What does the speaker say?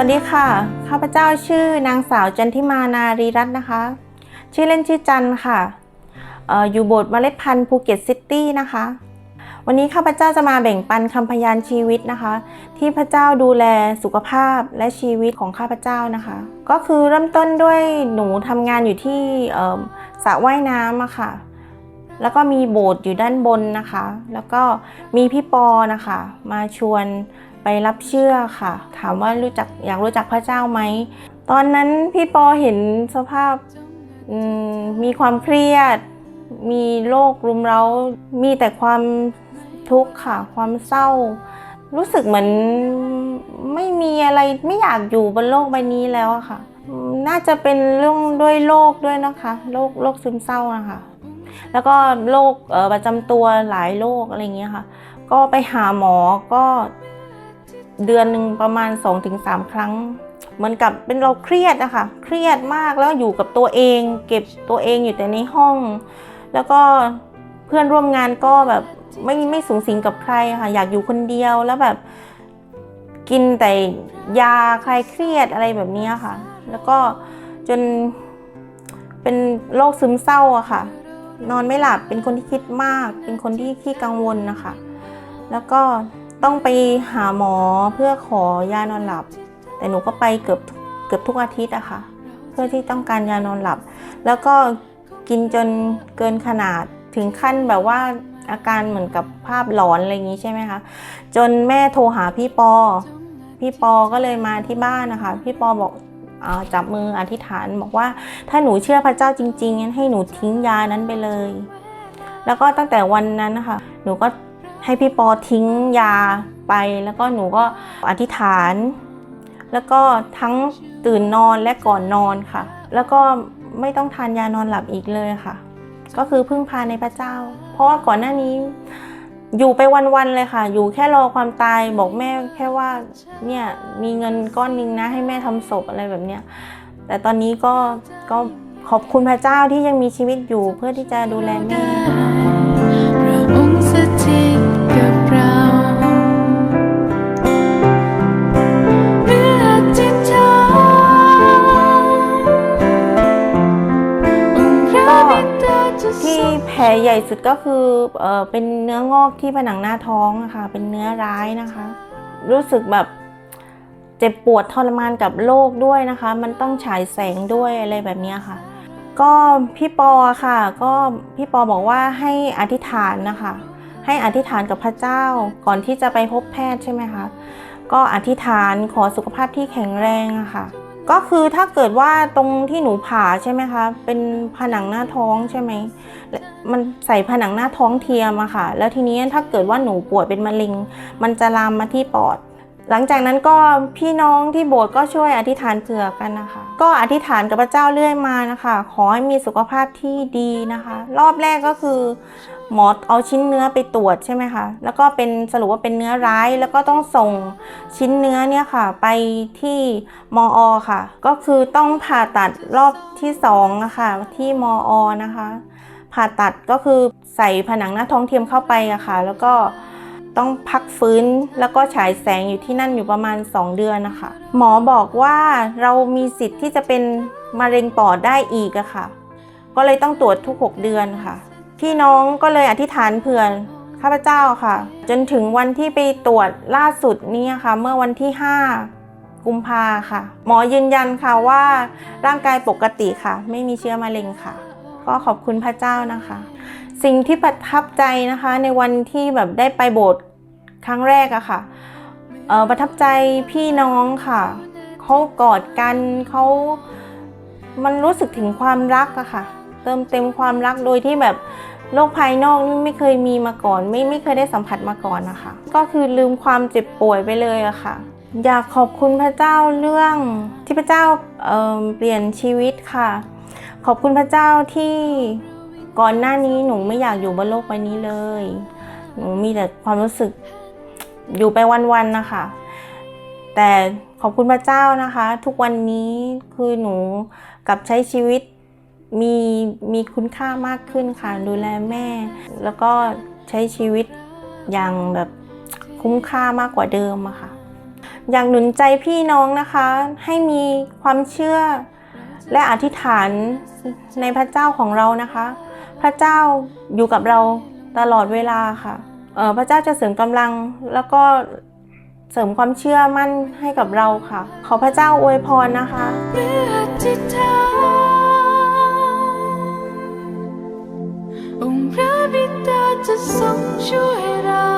วัสดีค่ะ ข้าพเจ้าชื่อนางสาวจันทิมานารีรัตน์นะคะ ชื่อเล่นชื่อจันค่ะอออยู่โบสถ์เมล็ดพันธุ์ภูเก็ตซิตี้นะคะ วันนี้ข้าพเจ้าจะมาแบ่งปันคำพยานชีวิตนะคะ ที่พระเจ้าดูแลสุขภาพและชีวิตของข้าพเจ้านะคะ ก็คือเริ่มต้นด้วยหนูทำงานอยู่ที่สระว่ายน้ำอะค่ะ แล้วก็มีโบสถ์อยู่ด้านบนนะคะ แล้วก็มีพี่ปอนะคะ มาชวนไปรับเชื่อค่ะ ถามว่ารู้จักอยากรู้จักพระเจ้าไหม ตอนนั้นพี่ปอเห็นสภาพมีความเครียด มีโรครุมเร้า มีแต่ความทุกข์ค่ะ ความเศร้า รู้สึกเหมือนไม่มีอะไรไม่อยากอยู่บนโลกใบนี้แล้วอะค่ะ น่าจะเป็นเรื่องด้วยโรคด้วยนะคะ โรคโรคซึมเศร้านะคะ แล้วก็โรคประจำตัวหลายโรคอะไรเงี้ยค่ะ ก็ไปหาหมอก็เดือนหนึ่งประมาณ 2-3 ครั้ง เหมือนกับเป็นเราเครียดอะคะเครียดมากแล้วอยู่กับตัวเอง เก็บตัวเองอยู่แต่ในห้อง แล้วก็เพื่อนร่วมงานก็แบบไม่ไม่สูงสิงกับใครค่ะอยากอยู่คนเดียวแล้วแบบกินแต่ยาคลายเครียดอะไรแบบนี้ค่ะ แล้วก็จนเป็นโรคซึมเศร้าอะค่ะ นอนไม่หลับ เป็นคนที่คิดมาก เป็นคนที่ขี้กังวลนะคะ แล้วก็ต้องไปหาหมอเพื่อขอยานอนหลับ แต่หนูก็ไปเกือบเกือบทุกอาทิตย์อะค่ะ เพื่อที่ต้องการยานอนหลับ แล้วก็กินจนเกินขนาดถึงขั้นแบบว่าอาการเหมือนกับภาพหลอนอะไรอย่างนี้ใช่ไหมคะ จนแม่โทรหาพี่ปอ พี่ปอก็เลยมาที่บ้านนะคะ พี่ปอบอก จับมืออธิษฐานบอกว่าถ้าหนูเชื่อพระเจ้าจริงๆงั้นให้หนูทิ้งยานั้นไปเลย แล้วก็ตั้งแต่วันนั้นนะคะหนูก็ให้พี่ปอทิ้งยาไป แล้วก็หนูก็อธิษฐาน แล้วก็ทั้งตื่นนอนและก่อนนอนค่ะ แล้วก็ไม่ต้องทานยานอนหลับอีกเลยค่ะ ก็คือพึ่งพาในพระเจ้า เพราะว่าก่อนหน้านี้ อยู่ไปวันๆเลยค่ะ อยู่แค่รอความตายบอกแม่แค่ว่าเนี่ยมีเงินก้อนหนึงนะ ให้แม่ทำศพอะไรแบบเนี้ยแต่ตอนนี้ก็ก็ขอบคุณพระเจ้าที่ยังมีชีวิตอยู่เพื่อที่จะดูแลแม่ สุดก็คือเออเป็นเนื้องอกที่ผนังหน้าท้องนะคะเป็นเนื้อร้ายนะคะ รู้สึกแบบเจ็บปวดทรมานกับโรคด้วยนะคะ มันต้องฉายแสงด้วยอะไรแบบนี้ค่ะ ก็พี่ปอค่ะ ก็พี่ปอบอกว่าให้อธิษฐานนะคะ ให้อธิษฐานกับพระเจ้าก่อนที่จะไปพบแพทย์ใช่ไหมคะก็อธิษฐานขอสุขภาพที่แข็งแรงอะค่ะ ก็คือถ้าเกิดว่าตรงที่หนูผ่าใช่ไหมคะ เป็นผนังหน้าท้องใช่ไหม มันใส่ผนังหน้าท้องเทียมอะค่ะ แล้วทีนี้ถ้าเกิดว่าหนูป่วยเป็นมะเร็ง มันจะลามมาที่ปอด หลังจากนั้นก็พี่น้องที่โบสถ์ก็ช่วยอธิษฐานเผื่อกันนะคะ ก็อธิษฐานกับพระเจ้าเรื่อยมานะคะ ขอให้มีสุขภาพที่ดีนะคะ รอบแรกก็คือ หมอเอาชิ้นเนื้อไปตรวจใช่ไหมคะ แล้วก็เป็นสรุปว่าเป็นเนื้อร้าย แล้วก็ต้องส่งชิ้นเนื้อเนี่ยค่ะ ไปที่มออค่ะ ก็คือต้องผ่าตัดรอบที่สองนะคะที่มออนะคะ ผ่าตัดก็คือใส่ผนังหน้าท้องเทียมเข้าไปอะค่ะ แล้วก็ต้องพักฟื้นแล้วก็ฉายแสงอยู่ที่นั่นอยู่ประมาณ 2 เดือนนะคะ หมอบอกว่าเรามีสิทธิ์ที่จะเป็นมะเร็งปอดได้อีกอะค่ะ ก็เลยต้องตรวจทุก 6 เดือนค่ะ พี่น้องก็เลยอธิษฐานเผื่อข้าพเจ้าค่ะ จนถึงวันที่ไปตรวจล่าสุดเนี่ยค่ะ เมื่อวันที่ 5 กุมภาค่ะ หมอยืนยันค่ะว่าร่างกายปกติค่ะ ไม่มีเชื้อมะเร็งค่ะ ก็ขอบคุณพระเจ้านะคะ สิ่งที่ประทับใจนะคะ ในวันที่แบบได้ไปโบสถ์ครั้งแรกอะค่ะประทับใจพี่น้องค่ะเขากอดกันเขามันรู้สึกถึงความรักอะค่ะ เติมเต็มความรักโดยที่แบบ โลกภายนอกนี่ไม่เคยมีมาก่อน ไม่ไม่เคยได้สัมผัสมาก่อนนะคะ ก็คือลืมความเจ็บป่วยไปเลยอะค่ะ อยากขอบคุณพระเจ้าเรื่องที่พระเจ้าเเปลี่ยนชีวิตค่ะ ขอบคุณพระเจ้าที่ก่อนหน้านี้หนูไม่อยากอยู่บนโลกใบนี้เลย หนูมีแต่ความรู้สึกอยู่ไปวันๆนะคะ แต่ขอบคุณพระเจ้านะคะ ทุกวันนี้คือหนูกลับใช้ชีวิต มีมีคุณค่ามากขึ้นค่ะ ดูแลแม่ แล้วก็ใช้ชีวิตอย่างแบบคุ้มค่ามากกว่าเดิมอะค่ะ อยากหนุนใจพี่น้องนะคะ ให้มีความเชื่อและอธิษฐานในพระเจ้าของเรานะคะ พระเจ้าอยู่กับเราตลอดเวลาค่ะเออพระเจ้าจะเสริมกำลังแล้วก็เสริมความเชื่อมั่นให้กับเราค่ะ ขอพระเจ้าอวยพรนะคะ ดา